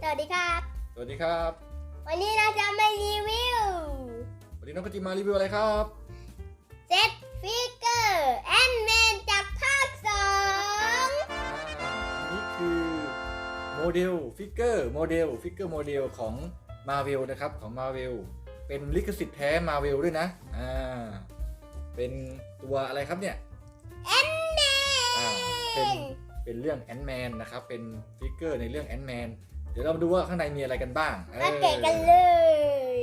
สวัสดีครับ สวัสดีครับ วันนี้เราจะมารีวิว วันนี้น้องกจิมารีวิวอะไรครับเซตฟิกเกอร์แอนแมนจากภาคสองอันนี้คือโมเดลฟิกเกอร์โมเดลฟิกเกอร์โมเดลของ Marvel นะครับของ Marvel เป็นลิขสิทธิ์แท้ Marvel ด้วยนะ อ่า เป็นตัวอะไรครับเนี่ยแอนแมอ่าเป็นนเป็นเรื่องแอนแมนนะครับ เป็นฟิกเกอร์ในเรื่องแอนแมนเดี๋ยวเรามาดูว่าข้างในมีอะไรกันบ้างมาแกะกันเลย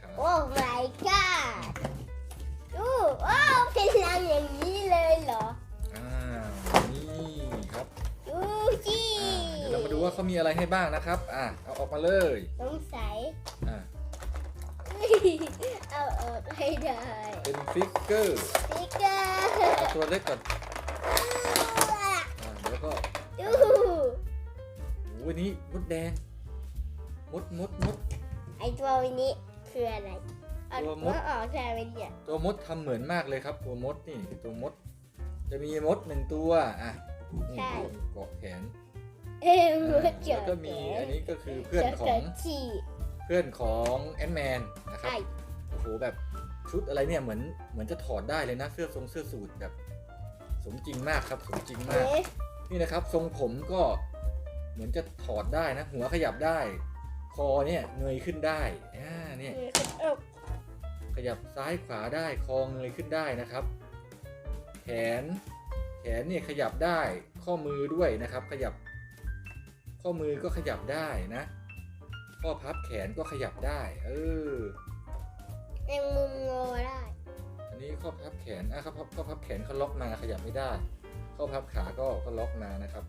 ครับโอ้ my god ดูโอ้เป็นรังอย่างนี้เลยเหรออ่านี่ครับดูสิอ่าเดี๋ยวเรามาดูว่าเขามีอะไรให้บ้างนะครับ อ่าเอาออกมาเลยสงสัยอ่าเอาออกให้ได้ เป็นฟิกเกอร์ฟิกเกอร์เอาตัวเล็กก่อน อ้ยนี่มดแดง มดมดมด ไอตัวนี้คืออะไรเอาตัวมหัดวออกแทนไปเนี่ยตัวมดทำเหมือนมากเลยครับ ตัวมดนี่ตัวมด จะมีมดหนึ่งตัวอะนี่เกาะแขนเอ้ยอ่าหัวเจาะแล้วก็มีอันนี้ก็คือเพื่อนของฉี่ เพื่อนของแอนแมนนะครับไอ้โอ้โหแบบชุดอะไรเนี่ยเหมือนเหมือนจะถอดได้เลยนะเสื้อทรงเสื้อสูทแบบ สมจริงมากครับ สมจริงมาก เอ๊ะนี่นะครับ ทรงผมก็ เหมือนจะถอดได้นะ หัวขยับได้ คอเนี่ยเงยขึ้นได้อ่าเนี่ยเอ้าขยับซ้ายขวาได้ คอเงยขึ้นได้นะครับ แขน แขนเนี่ยขยับได้ ข้อมือด้วยนะครับ ขยับ ข้อมือก็ขยับได้นะ ข้อพับแขนก็ขยับได้ เออแมงมุมงอได้ อันนี้ข้อพับแขนอะข้อพับข้อพับแขนเขาล็อกมาขยับไม่ได้ ข้อพับขาก็ก็ล็อกมานะครับ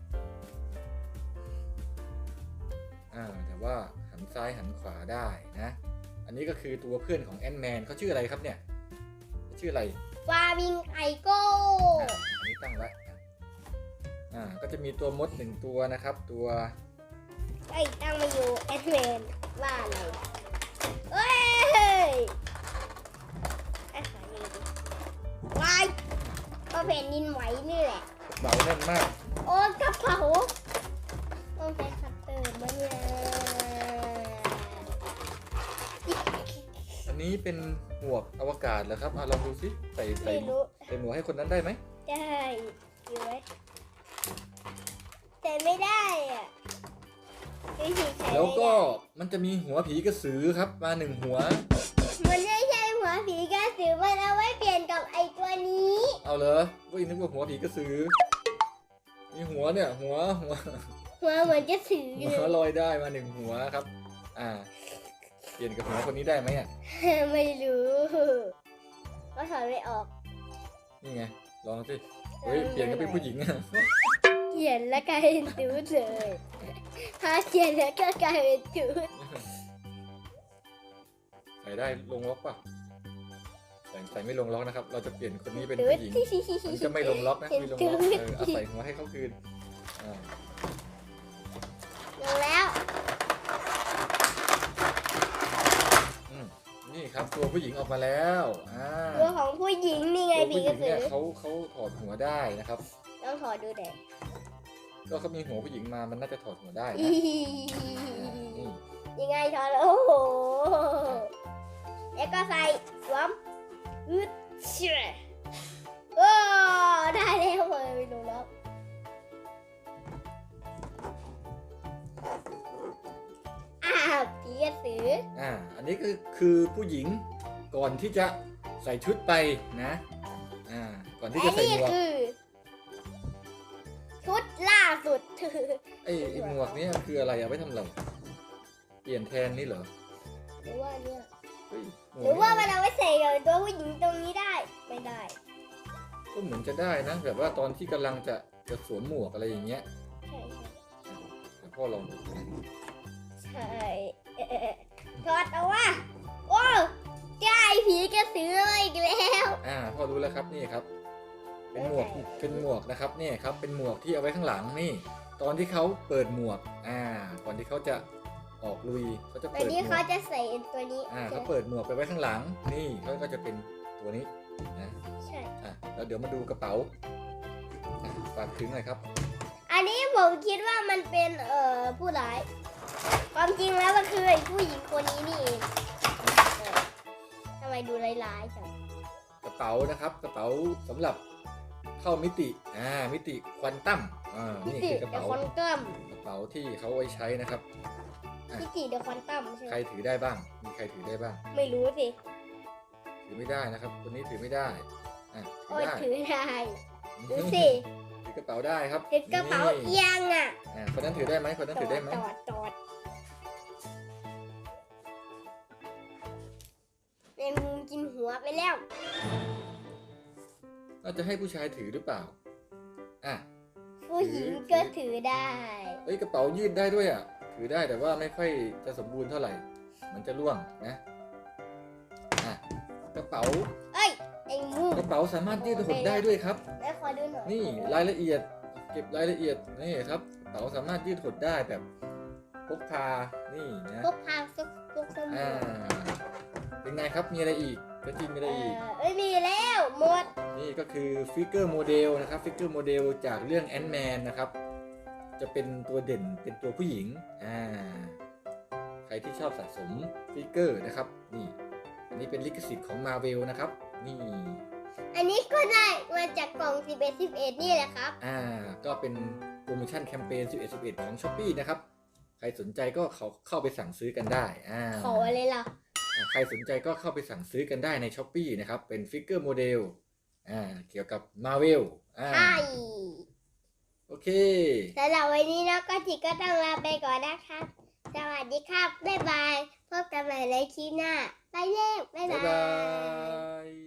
อ่าแต่ว่าหันซ้ายหันขวาได้นะ อันนี้ก็คือตัวเพื่อนของแอนแมนเขาชื่ออะไรครับเนี่ยชื่ออะไรฟาวิงไอโก้อะอันนี้ตั้งไว้อะอ่าก็จะมีตัวมดหนึ่งตัวนะครับ ตัวไอ้ยตั้งมาอยู่แอดเวนว่าอะไรเอ้ยไอ้ขานี่ดิวายก็แผ่นดินไหวนี่แหละกระเป๋าแน่นมาก โอ้กระเป๋าต้องใช้คัตเตอร์ มั้ยเนี่ยอันนี้เป็นหมวกอวกาศเหรอครับอะลองดูสิใส่ใส่ไม่รู้ใส่หมวกให้คนนั้นได้ไหมได้อยู่ไหมแต่ไม่ได้อะวิธีใช้แล้วก็ไม่ได้มันจะมีหัวผีกระสือครับ มาหนึ่งหัวมันไม่ใช่หัวผีกระสือมันเอาไว้เปลี่ยนกับไอตัวนี้เอาเหรอว่าอีนึกว่าหัวผีกระสือ มีหัวเนี่ย หัวหัว หัวเหมือนกระสือเลหัวยลอยได้มาหนึ่งหัวครับ อ่า เปลี่ยนกับหัวคนนี้ได้ไหมอะ ไม่รู้ ก็ถอดไม่ออก นี่ไง ลองสิ เฮ้ย เปลี่ยนก็เป็นผู้หญิงอะเขียนแล้วกลายเป็นตูดเลย ถ้าเขียนแล้วก็กลายเป็นตูดใส่ได้ลงล็อกป่ะใส่ใส่ไม่ลงล็อกนะครับ เราจะเปลี่ยนคนนี้เป็นตูผู้ดหญิงอันนี้จะไม่ลงล็อกนะไม่ลงล็อกเออเอาใส่หัวให้เขาคืนอ่า ลงแล้ว อืมนี่ครับตัวผู้หญิงออกมาแล้วอ่าตัวของผู้หญิงนี่ไงตัวผีผู้หกญิระงสืเนี่อยเขาเขาถอดหัวได้นะครับ ต้องถอดดูเด็กก็เขามีหัวผู้หญิงมามันน่าจะถอดหัวได้นะอีนี่ยังไงถอดโอ้โหแล้วก็ใส่สวมอึดเชื่อ ผีกระสืออ่าอันนี้ก็คือผู้หญิงก่อนที่จะใส่ชุดไปนะอ่าก่อนที่และจะใส่นี่หมวกคือชุดล่าสุด ไอ้ไอ้หมวกเนี้คืออะไรเอาไว้ทำอะไรเปลี่ยนแทนนี่เหรอหรือว่าเนี่ยเฮ้ยหมหรือวว่ากมันเอาไว้ใส่กับตัวผู้หญิงตรงนี้ได้ไม่ได้ ก็เหมือนจะได้นะแบบว่าตอนที่กำลังจะจะสวมหมวกอะไรอย่างเงี้ยใช่เดี๋ยวพ่อลองดูนะใช่เอ่อ ถอดเอาว่าโอ้ใช่ผีกระสือมาอีกแล้วอ่าพ่อรู้แล้วครับนี่ครับ เป็นหมวกเป็นหมวกนะครับนี่ครับ เป็นหมวกที่เอาไว้ข้างหลังนี่ ตอนที่เขาเปิดหมวกอ่าก่อนที่เขาจะออกลุยเขาจะแต่เปิดหนี้มวเขากจะใส่ตัวนี้อ่าเขาเปิดหมวกไปไว้ข้างหลัง นี่เขาก็จะเป็นตัวนี้นะใช่อะแล้วเดี๋ยวมาดูกระเป๋าอะฝากถึงหน่อยครับ อันนี้ผมคิดว่ามันเป็นเอ่อผู้ร้ายอ ความจริงแล้วมันคือไอ้ผู้หญิงคนนี้นี่เองเออทำไมดูร้ายๆจังกระเป๋านะครับ กระเป๋าสำหรับเข้ามิติอ่ามิติควอนตัมอ่าพินี่ติคือกระเดอะเป๋าควอนตัมกระเป๋าที่เขาเอาไว้ใช้นะครับพิติเดอะควอนตัมใช่ไหใคมรถือได้บ้าง มีใครถือได้บ้าง ไม่รู้สิถือไม่ได้นะครับ คนนี้ถือไม่ได้อะถืโอ้อยได้ถือได้ ดูสิถือกระเป๋าได้ครับถือกระเป๋านี่เอียงอะอ่าคนนั้นถือได้ไหมคนนั้นจถืออดได้ไหมจอดจอด หัวไปแล้วน่าจะให้ผู้ชายถือหรือเปล่า อะ ผู้หญิงก็ถือได้ เอ้ยกระเป๋ายืดได้ด้วยอะ ถือได้แต่ว่าไม่ค่อยจะสมบูรณ์เท่าไหร่ มันจะร่วงนะ อะ กระเป๋า เอ้ยไอ้มูกระเป๋าสามารถยืดหดได้ด้วยครับแม่ขอดูหน่อยนี่รายละเอียด เก็บรายละเอียดนี่ครับ กระเป๋าสามารถยืดหดได้แบบพกพา นี่นะ พกพาซุกพกสมุอ่า เป็นไงครับ มีอะไรอีก กระจินมีอะไรเออีกอเอ้ยมีแล้วหมดนี่ก็คือฟิกเกอร์โมเดลนะครับฟิกเกอร์โมเดลจากเรื่องแอน m ์แมนนะครับ จะเป็นตัวเด่นเป็นตัวผู้หญิงอ่าใครที่ชอบสะสมฟิกเกอร์นะครับนี่อันนี้เป็นลิขสิทธิ์ของมาเวลนะครับนี่อันนี้ก็ได้มาจากกล่อง11 11นี่แหละครับ อ่าก็เป็นโปรโมชั่นแคมเปญ11 11 ของ s h อ p e e นะครับ ใครสนใจก็เขาเข้าไปสั่งซื้อกันได้อ่าขออะไรล่ะอ่า ใครสนใจก็เข้าไปสั่งซื้อกันได้ใน s h อ p e e นะครับ เป็นฟิกเกอร์โมเดลอ่าเกี่ยวกับมาเวลอ่าใช่โอเคสำหรับวันนี้น้องก็จิก็ต้องลาไปก่อนนะครับ สวัสดีครับ บ๊ายบาย พบกันใหม่ในคลิปหน้า ไปเร็วบ๊ายบ๊ายบาบายย